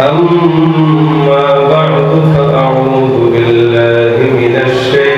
أما بعد فأعوذ بالله من الشيطان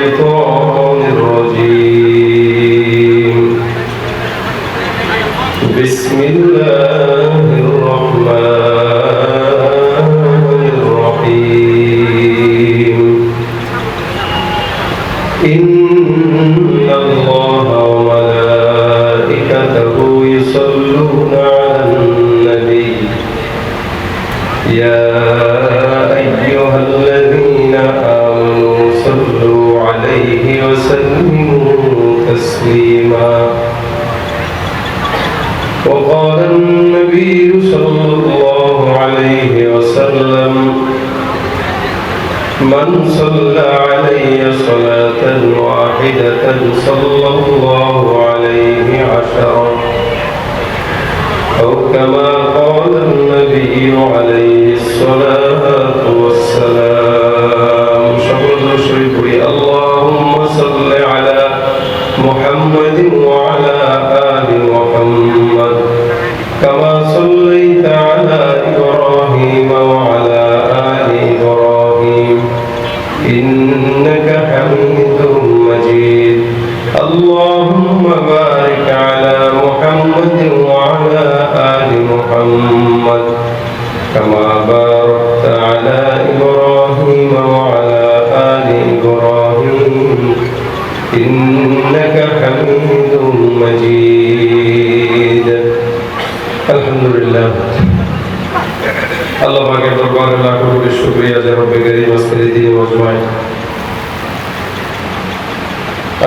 صلى الله عليه وسلم من صلى علي صلاة واحدة صلى الله عليه عشرا أو كما قال النبي عليه الصلاة والسلام شكر شكري اللهم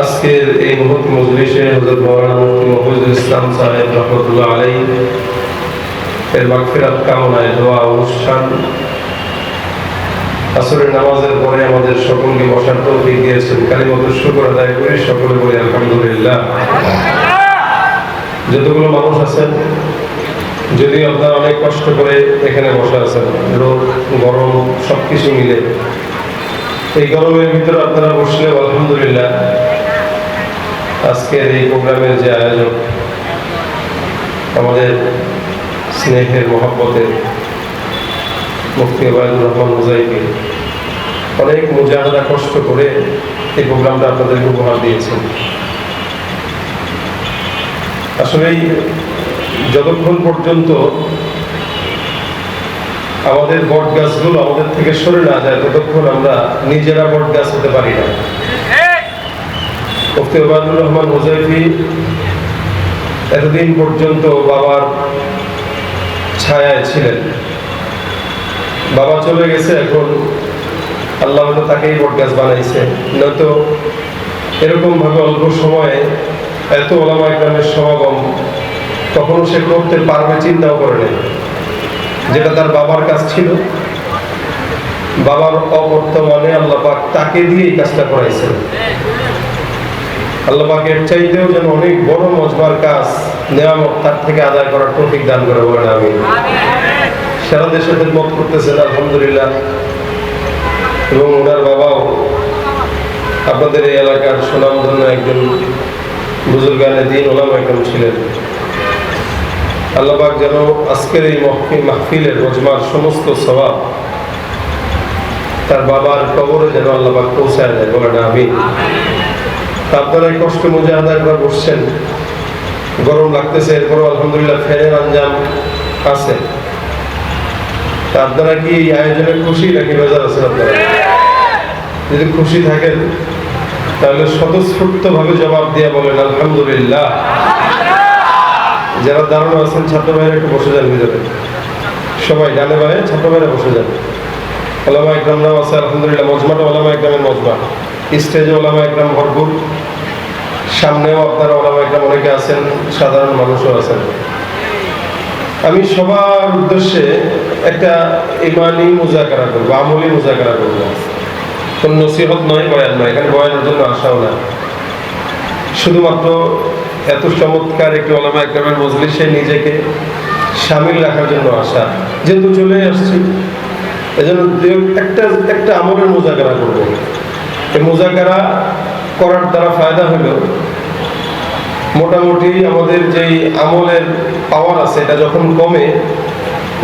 আজকের এই মুহূর্ত মজলিসে হযরত মাওলানা মুফতি মফিজুল ইসলাম সাহেব রহমতুল্লাহ আলাইহি এর মাগফিরাত কামনায় দোয়া অনুষ্ঠান আসরের নামাজের পরে আমাদের সকলকে বসার তৌফিক দিয়েছেন। কালিমত শুকর আদায় করে সকলে বলি আলহামদুলিল্লাহ। যতগুলো মানুষ আছেন যদি আপনারা অনেক কষ্ট করে এখানে বসে আছেন, রোদ, গরম সব কিছু মিলে। এই গরমের ভিতরে আপনারা বসলে আলহামদুলিল্লাহ। আজকের এই প্রোগ্রামের যে আয়োজক, আমাদের স্নেহের মহব্বতের মুফতি রহমান মুজাইকে অনেক মুজাহাদা কষ্ট করে এই প্রোগ্রামটা আপনাদেরকে উপহার দিয়েছেন। আসলেই যতক্ষণ পর্যন্ত আমাদের বট গাছগুলো আমাদের থেকে সরে না যায়, ততক্ষণ আমরা নিজেরা বট গাছ হতে পারি না। মুফতি রহমান মুজাইফি এতদিন পর্যন্ত বাবার ছায়ায় ছিলেন। বাবা চলে গেছে, এখন আল্লাহ তাকেই বট গাছ বানাইছে। নয়তো এরকম ভাবে অল্প সময়ে এত ওলামা গ্রামের সমাগম কখনো সে করতে পারবে চিন্তাও করে নেই। যেটা তার বাবার কাজ ছিল। বাবার অবর্তমানে আল্লাহ পাক তাকে দিয়ে এই কাজটা করাইছেন। আল্লাহ পাক চাইতেও যেন অনেক বড় মজবার কাজ নেয়ামত তার থেকে আদায় করার প্রতীক দান করে বলেন আমি সারা দেশে মত করতেছেন, আলহামদুলিল্লাহ। এবং ওনার বাবাও আপনাদের এই এলাকার সুনামধন্য একজন বুজুর্গানে দিন ওলাম একদম ছিলেন। আল্লাহবাক যেন আজকের এই মহফিল, মাহফিলের রোজমার সমস্ত স্বভাব তার বাবার কবরে যেন আল্লাহবাক পৌঁছায় দেয় বলে না আমি আপনারা কষ্ট মুজাহাদা একবার বসছেন। গরম লাগতেছে, এরপরও আলহামদুলিল্লাহ ফ্যানের আঞ্জাম আছে। আপনারা কি এই আয়োজনে খুশি নাকি বেজার আছেন আপনারা? যদি খুশি থাকেন, তাহলে স্বতঃস্ফূর্ত ভাবে জবাব দিয়ে বলেন, আলহামদুলিল্লাহ। যারা দাঁড়ানো আছেন, ছাত্র ভাইরা একটু বসে যান ভিতরে। সবাই ডানে বায়ে, ছাত্র ভাইরা বসে যান। ওলামা একরামরাও আছে, আলহামদুলিল্লাহ, মজমাটা ওলামা একরামের মজমা। স্টেজে ওলামা একরাম ভরপুর। সামনেও আপনারা ওলামা একরাম অনেকে আছেন, সাধারণ মানুষও আছেন। আমি সবার উদ্দেশ্যে একটা ইমানি মুজাকারা করব, আমলি মুজাকারা করব। কোন নসিহত নয়, বয়ান নয়, এখানে বয়ানের জন্য আসাও না। শুধুমাত্র এত চমৎকার একটি ওলামা একরামের মজলিসে নিজেকে সামিল রাখার জন্য আসা যেহেতু চলে আসছি, এজন্য একটা একটা আমলের মোজাকারা করব। এই মোজাকারা করার দ্বারা ফায়দা হলো। মোটামুটি আমাদের যেই আমলের পাওয়ার আছে, এটা যখন কমে,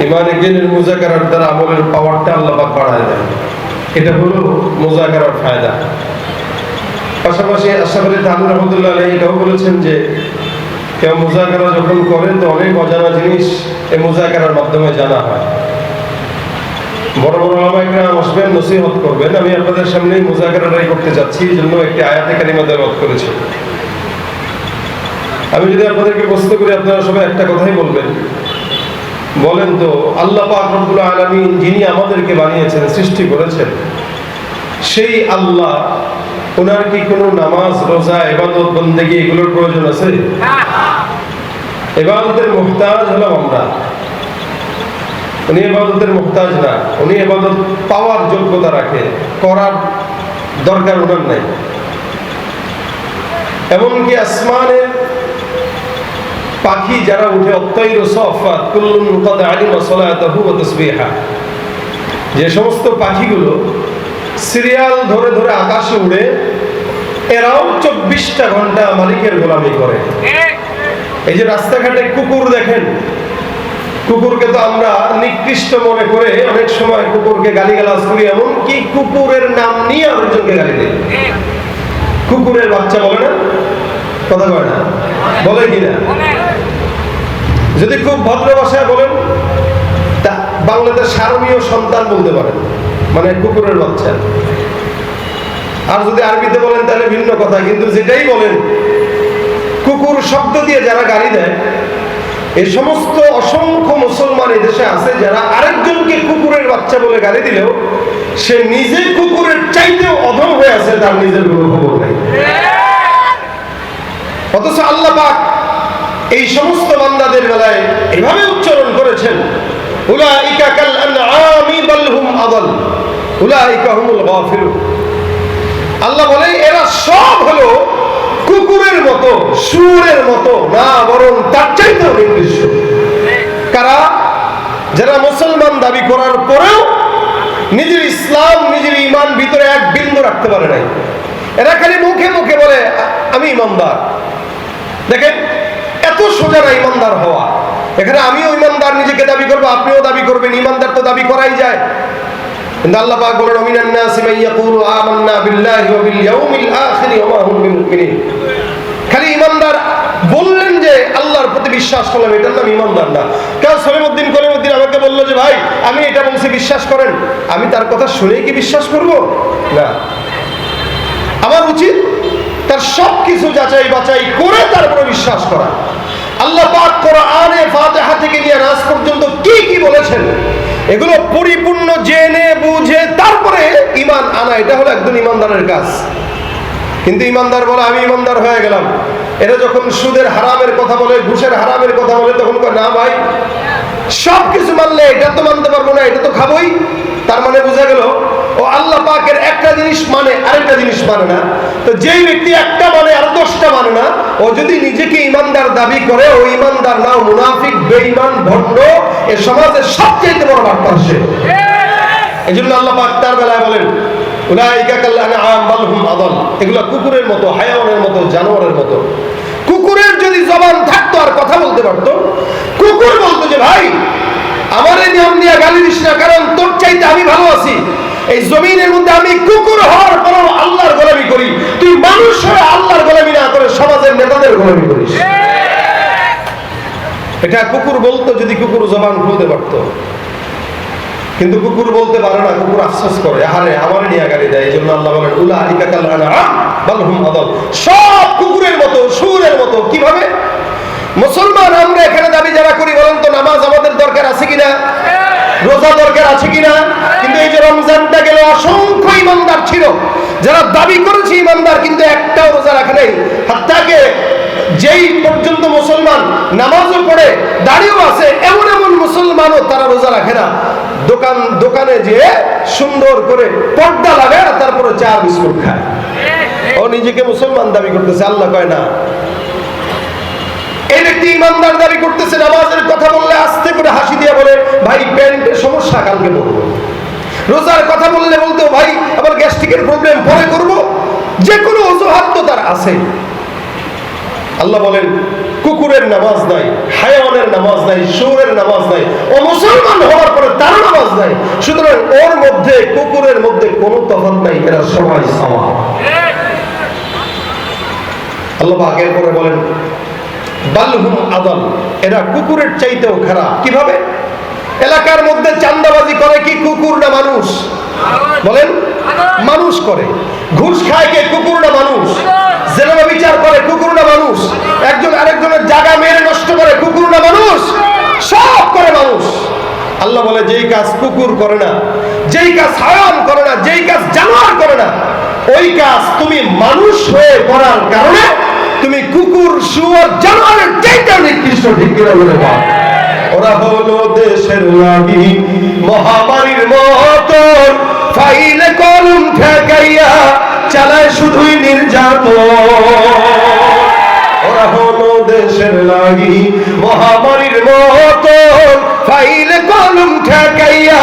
ইমানে জ্ঞানের মুজাকারার দ্বারা আমলের পাওয়ারটা আল্লাপাক বাড়ায় দেয় এটা হলো মুজাকারার ফায়দা। পাশাপাশি আশরাফ আলী তাহমিদ রহমতুল্লাহ আলী এটাও বলেছেন যে, কেউ মুজাকারা যখন করে, তো অনেক অজানা জিনিস এই মুজাকারার মাধ্যমে জানা হয়। বড় বড় আলামাইকরাম আসবেন নসিহত করবেন। আমি আপনাদের সামনেই মুজাকারাটাই করতে যাচ্ছি এই জন্য একটি আয়াতে কারিমা দেওয়াত করেছি। আমি যদি আপনাদেরকে প্রশ্ন করি আপনারা সবাই একটা কথাই বলবেন। বলেন তো আল্লাহ পাক রব্বুল আলামিন যিনি আমাদেরকে বানিয়েছেন সৃষ্টি করেছেন সেই আল্লাহ ওনার কি কোনো নামাজ রোজা এবাদত বন্দেগি এগুলোর প্রয়োজন আছে? এবাদতের মুহতাজ হলাম আমরা। উনি এবাদতের মুহতাজ না। উনি এবাদত পাওয়ার যোগ্যতা রাখে। করার দরকার ওনার নাই। এমনকি আসমানের পাখি যারা উঠে অত্যৈর সফাত, কুল্লুন কদ আলিমা সলাতাহু যে সমস্ত পাখিগুলো সিরিয়াল ধরে ধরে আকাশে উড়ে, এরাও চব্বিশটা ঘণ্টা মালিকের গোলামি করে। এই যে রাস্তাঘাটে কুকুর দেখেন কুকুরকে তো আমরা নিকৃষ্ট মনে করে অনেক সময় কুকুরকে গালিগালাজ করি, এমনকি কুকুরের নাম নিয়ে আরেকজনকে গালি দিই। কুকুরের বাচ্চা বলে না? কথা কয় না? বলে কিনা যদি খুব ভদ্র ভাষায় বলেন, তা বাংলাদেশ সারমীয় সন্তান বলতে পারেন মানে কুকুরের বাচ্চা। আর যদি আরবিতে বলেন, তাহলে ভিন্ন কথা, কিন্তু যেটাই বলেন, কুকুর শব্দ দিয়ে যারা গালি দেয় এই সমস্ত অসংখ্য মুসলমান দেশে আছে যারা আরেকজনকে কুকুরের বাচ্চা বলে গালি দিলেও সে নিজে কুকুরের চাইতেও অধম হয়ে আছে, তার নিজের কোনো খবর নেই। অথচ আল্লাহ পাক এই সমস্ত বান্দাদের বেলায় এভাবে উচ্চারণ করেছেন, উলাইকা কাল আনআমি বাল হুম উলাইকা হুমুল গাফিরুন আল্লাহ বলে, এরা সব হলো কুকুরের মতো, সুরের মতো, না, বরং তার চাইতেও নির্দিষ্ট কারা? যারা মুসলমান দাবি করার পরেও নিজের ইসলাম, নিজের ইমান ভিতরে এক বিন্দু রাখতে পারে নাই। এরা খালি মুখে মুখে বলে, আমি ইমানদার দেখেন, এত সোজা না ইমানদার হওয়া। এখানে আমিও ইমানদার নিজেকে দাবি করব, আপনিও দাবি করবেন ইমানদার তো দাবি করাই যায়। কিন্তু আল্লাহ পাক বলেন অমিনান নাসি মান ইয়াকুলু আমান্না বিল্লাহি ওয়া বিল ইয়াউমিল আখির ওয়া মা হুম বিমুমিনিন। খালি ইমানদার বললেন যে আল্লাহর প্রতি বিশ্বাস করলাম, এটার নাম ইমানদার না। কেউ সলিমউদ্দিন কলিমউদ্দিন আমাকে বলল যে, ভাই, আমি এটা বলছি, বিশ্বাস করেন। আমি তার কথা শুনেই কি বিশ্বাস করব? না। আমার উচিত তার সব কিছু যাচাই বাছাই করে তারপরে বিশ্বাস করা। আল্লাহ পাক কোরআনে ফাতিহা থেকে নিয়ে নাস পর্যন্ত কি কি বলেছেন? এগুলো পরিপূর্ণ জেনে, বুঝে, তারপরে ইমান আনা, এটা হলো একজন ইমানদারের কাজ। কিন্তু ইমানদার বলে, আমি ইমানদার হয়ে গেলাম। এটা যখন সুদের হারামের কথা বলে, ঘুষের হারামের কথা বলে, তখন না ভাই সব কিছু মানলে এটা তো মানতে পারব না, এটা তো খাবই। তার মানে বোঝা গেল ও আল্লাহ পাকের একটা জিনিস মানে আরেকটা জিনিস মানে না। তো যেই ব্যক্তি একটা মানে আর দশটা মানে না, ও যদি নিজেকে ইমানদার দাবি করে, ও ইমানদার না মুনাফিক, বেঈমান, ভণ্ড, এ সমাজের সবচেয়ে বড় বার্তা সে এই জন্য আল্লাহ পাক তার বেলায় বলেন, উলাইকা কাল আনআম বাল হুম আদাল। এগুলা কুকুরের মতো হায়াওয়ানের মতো, জানোয়ারের মতো। কুকুরের যদি জবান থাকতো আর কথা বলতে পারতো, কুকুর বলতো যে, ভাই, আমার এই নিয়ম দিয়ে গালি দিস না, কারণ তোর চাইতে আমি ভালো আছি। এই জমিনের মধ্যে আমি কুকুর হওয়ার পরেও আল্লাহর গোলামি করি। তুই মানুষ হয়ে আল্লাহর গোলামি না করে সমাজের নেতাদের গোলামি করিস। এটা কুকুর বলতো যদি কুকুর জবান খুলতে পারতো। কিন্তু কুকুর বলতে পারে না, কুকুর আফসোস করে। আরে আমার নিয়ে গালি দেয়, এই জন্য আল্লাহ বলেন উলা আলিকা বালহুম আদল। সব কুকুরের মতো, সুরের মতো। কীভাবে? মুসলমান আমরা এখানে দাবি যারা করি, বলেন তো, নামাজ আমাদের দরকার আছে কিনা? রোজা দরকার আছে কিনা? কিন্তু এই যে রমজানটা গেল, অসংখ্য ইমানদার ছিল। যারা দাবি করেছে ইমানদার, কিন্তু একটাও রোজা রাখে নাই। হাত্তাকে যেই পর্যন্ত মুসলমান নামাজও পড়ে, দাঁড়িয়েও আছে, এমন এমন মুসলমানও তারা রোজা রাখে না। দোকান, দোকানে যে সুন্দর করে পর্দা লাগায় তারপরে চা, বিস্কুট খায়। ও নিজেকে মুসলমান দাবি করতেছে, আল্লাহ কয় না। এই ব্যক্তি ইমানদার দাবি করতেছে, নামাজের কথা বললে আস্তে করে হাসি দিয়ে বলে, ভাই, প্যান্টের সমস্যা কালকে বলব। রোজার কথা বললে বলতো ভাই, আবার গ্যাস্ট্রিকের প্রবলেম, পরে করব। যে কোনো অজুহাত তো তার আছে। আল্লাহ বলেন, কুকুরের নামাজ নাই হায়াওয়ানের নামাজ নাই সুরের নামাজ নাই ও মুসলমান হওয়ার পরে তার নামাজ নাই। সুতরাং ওর মধ্যে, কুকুরের মধ্যে কোনো তফাৎ নাই, এরা সবাই সমান। আল্লাহ পাক এরপরে বলেন বালহুম আদল। এরা কুকুরের চাইতেও খারাপ কীভাবে? এলাকার মধ্যে চান্দাবাজি করে কি কুকুর না মানুষ? বলেন, মানুষ করে। ঘুষ খায় কে? কুকুর না মানুষ? জেলেমা বিচার করে, কুকুর না মানুষ? একজন আরেকজনের জায়গা মেরে নষ্ট করে, কুকুর না মানুষ? সব করে মানুষ। আল্লাহ বলে, যেই কাজ কুকুর করে না, যেই কাজ হারাম করে না, যেই কাজ জানোয়ার করে না, ওই কাজ তুমি মানুষ হয়ে করার কারণে কুকুর, শুয়োর জানোয়ারের চাইতে নিকৃষ্ট, ঠিক কিনা বলে। ওরা হলো দেশের লাগি মহামারীর মতন ফাইলে কলম ঠেকাইয়া চালায় শুধুই নির্যাতন। ওরা হলো দেশের লাগি মহামারীর মতন ফাইলে কলম ঠেকাইয়া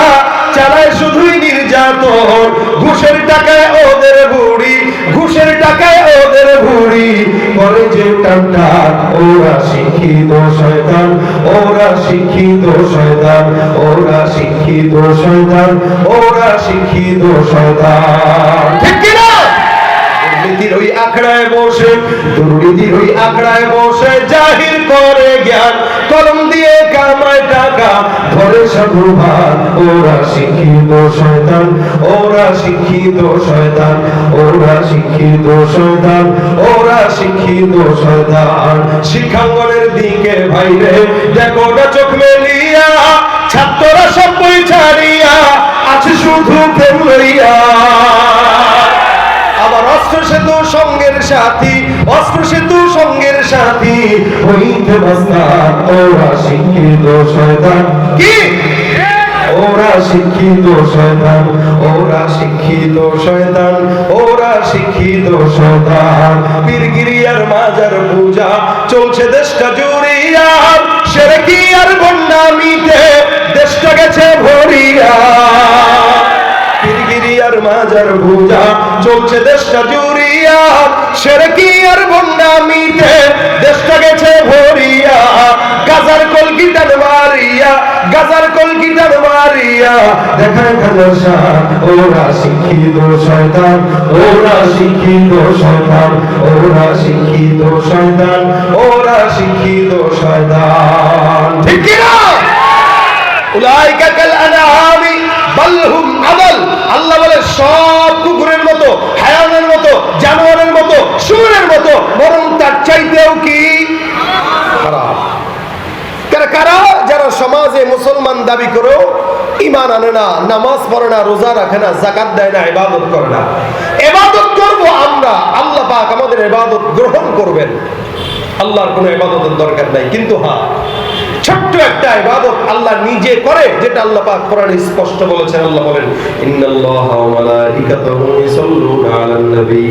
চালায় শুধুই নির্যাতন। ঘুষের টাকায় ওদের বুড়ি ঘুষের টাকায় ওদের বুড়ি করে যে টানটা, ওরা শিক্ষিত শয়তান, ওরা শিক্ষিত শয়তান, ওরা শিক্ষিত শয়তান, ওরা শিক্ষিত শয়তান। দুর্নীতির ওই আখড়ায় বসে দুর্নীতির ওই আখড়ায় বসে জাহির করে জ্ঞান। কলম দিয়ে কামায় টাকা, ধরে সাধুভান ওরা শিক্ষিত শয়তান, ওরা শিক্ষিত শয়তান, ওরা শিক্ষিত শয়তান, ওরা শিক্ষিত শয়তান। শিক্ষাঙ্গনের দিকে ভাইরে, দেখো না চোখ মেলিয়া, ছাত্ররা সব বই ছাড়িয়া, আছে শুধু প্রেম লইয়া অস্ত্র সেতু সঙ্গের সাথী, অস্ত্র সেতু সঙ্গের সাথী, হইতে বাস্তান ওরা শিক্ষিত শয়তান। কি? ওরা শিক্ষিত শয়তান, ওরা শিক্ষিত শয়তান, ওরা শিক্ষিত শয়তান। পীরগিরিয়ার মাজার পূজা চলছে দেশটা জুড়িয়া, সেরে কি আর বন্যামিতে দেশটা গেছে ভরিয়া। পীরগিরিয়ার মাজার পূজা চলছে দেশটা জুড়িয়া। সেরে কি আর বন্যামিতে দেশটা গেছে ভরিয়া। গাজার কলকিটার মারিয়া, গাজার কলকিটার মারিয়া। দেখায় খাজার ওরা শিক্ষিত শয়তান, ওরা শিক্ষিত শয়তান, ওরা শিক্ষিত শয়তান, ওরা শিক্ষিত শয়তান। ঠিক না উলাইকা কাল আনআমি, বাল হুম আদাল আল্লাহ সব কুকুরের মতো, হায়ানের মতো, জানোয়ারের মতো, শুয়োরের মতো, বরং তার চাইতেও কি কারা কারা? যারা সমাজে মুসলমান দাবি করেও ইমান আনে না, নামাজ পড়ে না, রোজা রাখে না জাকাত দেয় না, ইবাদত করে না। এবাদত করব আমরা, আল্লাহ পাক আমাদের ইবাদত গ্রহণ করবেন। আল্লাহর কোনো ইবাদতের দরকার নাই। কিন্তু হ্যাঁ ছোট্ট একটা ইবাদত আল্লাহ নিজে করে, যেটা আল্লাহ পাক কোরআনে স্পষ্ট বলেছেন, আল্লাহ বলেন, ইন্নাল্লাহা ওয়া মালাইকাতাহু ইউসাল্লুনা আলান নবী।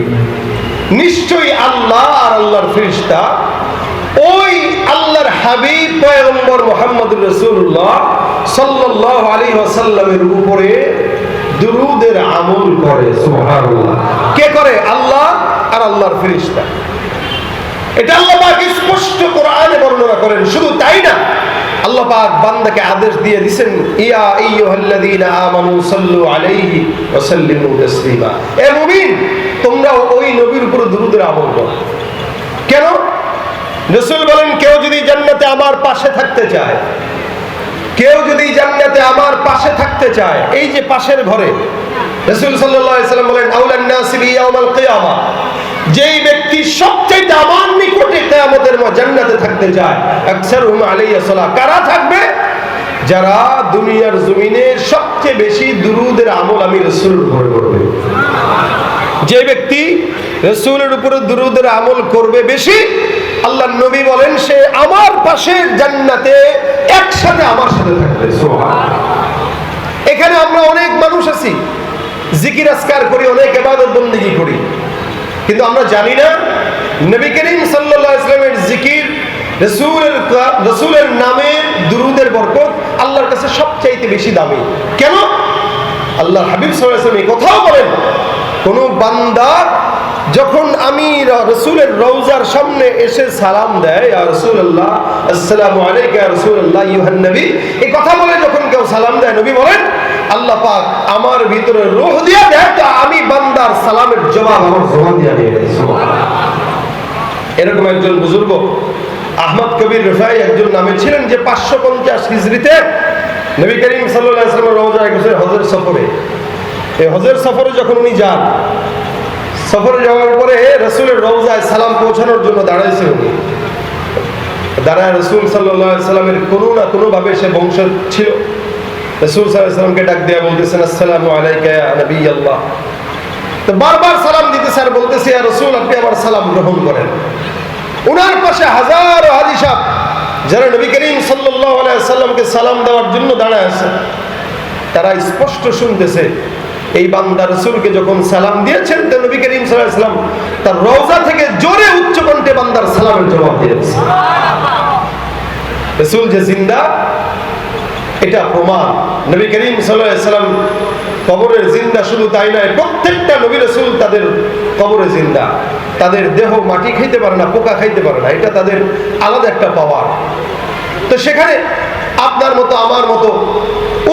নিশ্চয়ই আল্লাহ আর আল্লাহর ফেরেশতা ওই আল্লাহর হাবিব পয়গম্বর মুহাম্মদুর রাসূলুল্লাহ সাল্লাল্লাহু আলাইহি ওয়াসাল্লামের উপরে দুরুদের আমল করে, সুবহানাল্লাহ। কে করে? আল্লাহ আর আল্লাহর ফেরেশতা। এটা স্পষ্ট কোরআনে বর্ণনা করেন, শুধু তাই না বান্দাকে আদেশ দিয়ে ইয়া আমানু সাল্লু আলাইহি ওয়া সাল্লিমু তাসলিমা। এ মুমিন তোমরা ওই নবীর উপর করো। কেন? রাসূল বলেন, কেউ যদি জান্নাতে আমার পাশে থাকতে চায়, কেউ যদি জান্নাতে আমার পাশে থাকতে চায়, এই যে পাশের ঘরে, রাসূল সাল্লাল্লাহু আলাইহি সাল্লাম বলেন, আউলান নাসি কিয়ামা, যেই সবচেয়ে নিকটে কিয়ামতের জান্নাতে থাকতে চায়। আকসারুহুম আলাইহিস সালাহ কারা থাকবে? যারা দুনিয়ার জমিনে সবচেয়ে বেশি দুরুদের আমল আমি করবে। যে ব্যক্তি রসুলের উপরে দুরুদের আমল করবে বেশি আল্লাহ নবী বলেন, সে আমার পাশে জান্নাতে একসাথে আমার সাথে থাকবে। এখানে আমরা অনেক মানুষ আছি। জিকির আসকার করি, অনেক এবাদত বন্দিগি করি। কিন্তু আমরা জানি না, নবী করিম আলাইহি ইসলামের জিকির রসুলের রসুলের নামে দুরুদের বরকত আল্লাহর কাছে সবচাইতে বেশি দামি। কেন? আল্লাহ হাবিব এই কথাও বলেন, কোন বান্দা যখন আমি রসুলের রৌজার সামনে এসে সালাম দেয়, ইয়া রাসূলুল্লাহ, আসসালামু ইয়া রাসূলুল্লাহ ইউহান নবী, এই কথা বলে যখন কেউ সালাম দেয়, নবী বলেন আল্লাহ পাক আমার ভিতরে রোহ দিয়া দেয়, তো আমি বান্দার সালামের জবাব আমার জবান দিয়া দিয়ে এরকম একজন বুজুর্গ, আহমদ কবির রেফাই একজন নামে ছিলেন যে পাঁচশো পঞ্চাশ হিজড়িতে নবী করিম সাল্লামের রোজায় গেছে হজের সফরে। এই হজের সফরে যখন উনি যান, সফরে যাওয়ার পরে রসুলের রোজায় সালাম পৌঁছানোর জন্য দাঁড়াইছে উনি। দাঁড়ায় রসুল সাল্লাহ সাল্লামের কোনো না কোনোভাবে সে বংশ ছিল। রসুল সাল্লামকে ডাক দেওয়া বলতেছেন আল্লাহ। তো বারবার সালাম দিতে বলতেছে আপনি আমার সালাম গ্রহণ করেন। ওনার পাশে হাজারো হাজি যারা নবী করিম সাল্লামকে সালাম দেওয়ার জন্য দাঁড়ায় আছে তারা স্পষ্ট শুনতেছে, এই বান্দা রসুলকে যখন সালাম দিয়েছেন, তো নবী করিম সাল্লাম তার রওজা থেকে জোরে উচ্চ কণ্ঠে বান্দার সালামের জবাব দিয়েছে রসুল যে জিন্দা এটা প্রমাণ। নবী করিম সাল্লাম কবরের জিন্দা শুধু তাই নয়, প্রত্যেকটা নবী রসুল তাদের কবরে জিন্দা। তাদের দেহ মাটি খাইতে পারে না, পোকা খাইতে পারে না, এটা তাদের আলাদা একটা পাওয়ার। তো সেখানে আপনার মতো, আমার মতো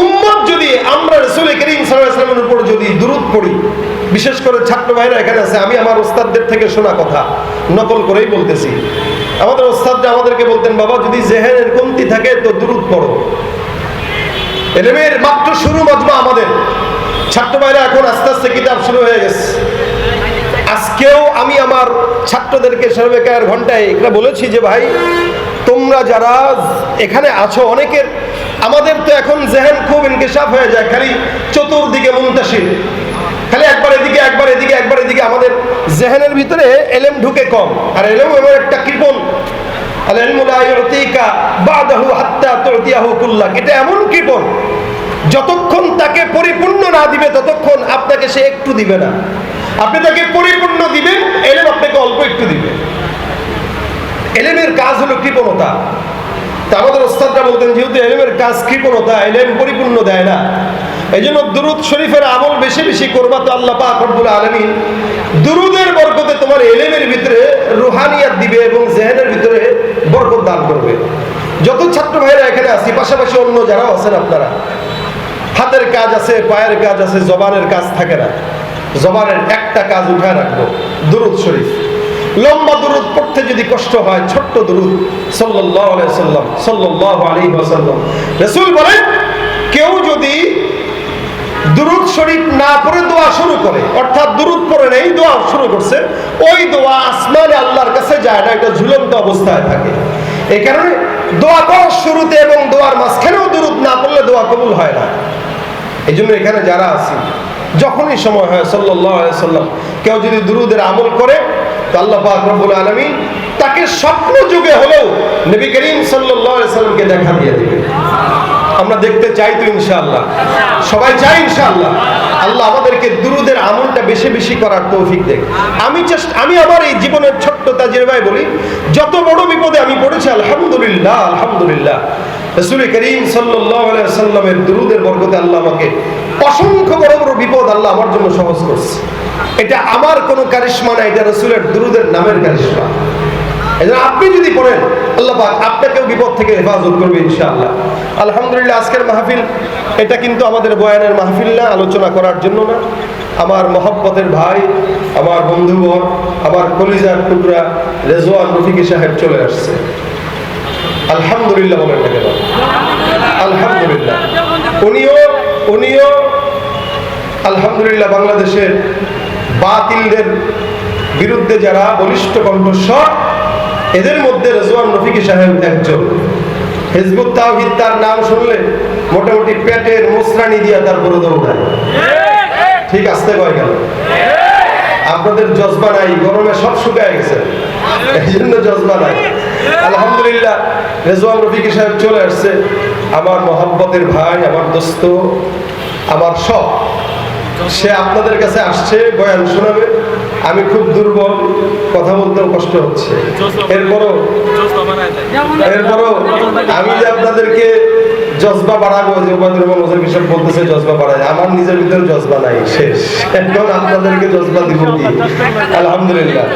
উম্মত যদি আমরা রসুল করিম সাল্লামের উপর যদি দূরত পড়ি, বিশেষ করে ছাত্র ভাইরা এখানে আছে, আমি আমার ওস্তাদদের থেকে শোনা কথা, নকল করেই বলতেছি। আমাদের ওস্তাদরা আমাদেরকে বলতেন, বাবা, যদি জেহেনের কমতি থাকে তো দূরত পড়ো। এলেমের মাত্র শুরু মজমা আমাদের। ছাত্র ভাইরা, এখন আস্তে আস্তে কিতাব শুরু হয়ে গেছে। আজকেও আমি আমার ছাত্রদেরকে সর্বেকার ঘন্টায় এটা বলেছি যে, ভাই, তোমরা যারা এখানে আছো, অনেকের আমাদের তো এখন জেহেন খুব ইনকেশাফ হয়ে যায়, খালি চতুর্দিকে মুন্তাসির। খালি একবার এদিকে একবার এদিকে একবার এদিকে আমাদের জেহেনের ভিতরে এলেম ঢুকে কম। আর এলেম এমন একটা কৃপণ এটা এমন কৃপণ যতক্ষণ তাকে পরিপূর্ণ না দিবে, ততক্ষণ আপনাকে সে একটু দিবে না। আপনি তাকে পরিপূর্ণ দিবেন, এলেম আপনাকে অল্প একটু দিবে। এলেমের কাজ হলো কৃপণতা। তা আমাদের ওস্তাদরা বলতেন, যেহেতু এলেমের কাজ কৃপণতা, এলেম পরিপূর্ণ দেয় না। এই জন্য দুরুদ শরীফের আমল বেশি বেশি করবা তো আল্লাহ পাক রব্বুল আলামিন। দুরুদের বরকতে তোমার এলেমের ভিতরে রুহানিয়াত দিবে এবং জেহেনের ভিতরে বরকত দান করবে। যত ছাত্র ভাইরা এখানে আসি পাশাপাশি অন্য যারাও আছেন আপনারা। হাতের কাজ আছে, পায়ের কাজ আছে, জবানের কাজ থাকে না। জবানের একটা কাজ উঠায় রাখব, দুরুদ শরীফ। লম্বা দুরুদ পড়তে যদি কষ্ট হয়, ছোট্ট সাল্লাল্লাহু আলাইহি সাল্লাম সাল্লাল্লাহু আলাইহি ওয়াসাল্লাম। রাসূল বলেন, কেউ যদি শরীফ না পড়ে দোয়া শুরু করে, অর্থাৎ দুরুদ পড়ে নেই, দোয়া শুরু করছে, ওই দোয়া আসমানে আল্লাহর কাছে যায় না এটা ঝুলন্ত অবস্থায় থাকে। এই কারণে দোয়া করার শুরুতে এবং দোয়ার মাঝখানেও দুরুদ না পড়লে দোয়া কবুল হয় না। এই জন্য এখানে যারা আছি, যখনই সময় হয় সাল্লাহ সাল্লাম কেউ যদি দুরুদের আমল করে, তো আল্লাহ পাক রব্বুল আলমী তাকে স্বপ্ন যুগে হলেও নবী করিম সাল্লাহ সাল্লামকে দেখা দিয়ে দেবে আমরা দেখতে চাই তো ইনশাআল্লাহ। সবাই চাই ইনশাআল্লাহ। আল্লাহ আমাদেরকে দুরুদের আমলটা বেশি বেশি করার তৌফিক দেখ আমি চেষ্টা আমি আমার এই জীবনের ছোট্ট তাজির ভাই বলি, যত বড় বিপদে আমি পড়েছি, আলহামদুলিল্লাহ আলহামদুলিল্লাহ। রসুল করিম সাল্লামের দুরুদের বরকতে আল্লাহ আমাকে অসংখ্য বড় বড় বিপদ আল্লাহ আমার জন্য সহজ করছে। এটা আমার কোনো কারিশ্মা না, এটা রসুলের দুরুদের নামের কারিশ্মা। এজন্য আপনি যদি পড়েন, আল্লাহ পাক আপনাকেও বিপদ থেকে হেফাজত করবে ইনশাআল্লাহ। আলহামদুলিল্লাহ, আজকের মাহফিল, এটা কিন্তু আমাদের বয়ানের মাহফিল না, আলোচনা করার জন্য না। আমার মহব্বতের ভাই, আমার বন্ধুবর আমার কলিজার টুকরা রেজওয়ান রফিকি সাহেব চলে আসছে। আলহামদুলিল্লাহ বলেন না কেন? আলহামদুলিল্লাহ। উনিও উনিও আলহামদুলিল্লাহ বাংলাদেশের বাতিলদের বিরুদ্ধে যারা বলিষ্ঠ কণ্ঠস্বর, এদের মধ্যে রেজওয়ান রফিকি সাহেব একজন। হেজবুত তাওহিদ তার নাম শুনলে মোটামুটি পেটের মুসরানি দিয়া তারপরে দৌড়ায়। ঠিক আসতে কয় গেল আপনাদের জজবা নাই, গরমে সব শুকায় গেছে। এই জন্য জজবা নাই। আলহামদুলিল্লাহ, রেজওয়ান রফিকি সাহেব চলে আসছে। আমার মহাব্বতের ভাই, আমার দোস্ত, আমার সব। সে আপনাদের কাছে আসছে, বয়ান শোনাবে। আমি খুব দুর্বল কথা বলতেও কষ্ট হচ্ছে। এরপরও এরপরও আমি যে আপনাদেরকে জজবা বাড়াবো যে বিষয় বলতেছে জজবা বাড়ায় আমার নিজের ভিতরে জজবা নাই শেষ। এখন আপনাদেরকে জজবা দিব কি? আলহামদুলিল্লাহ।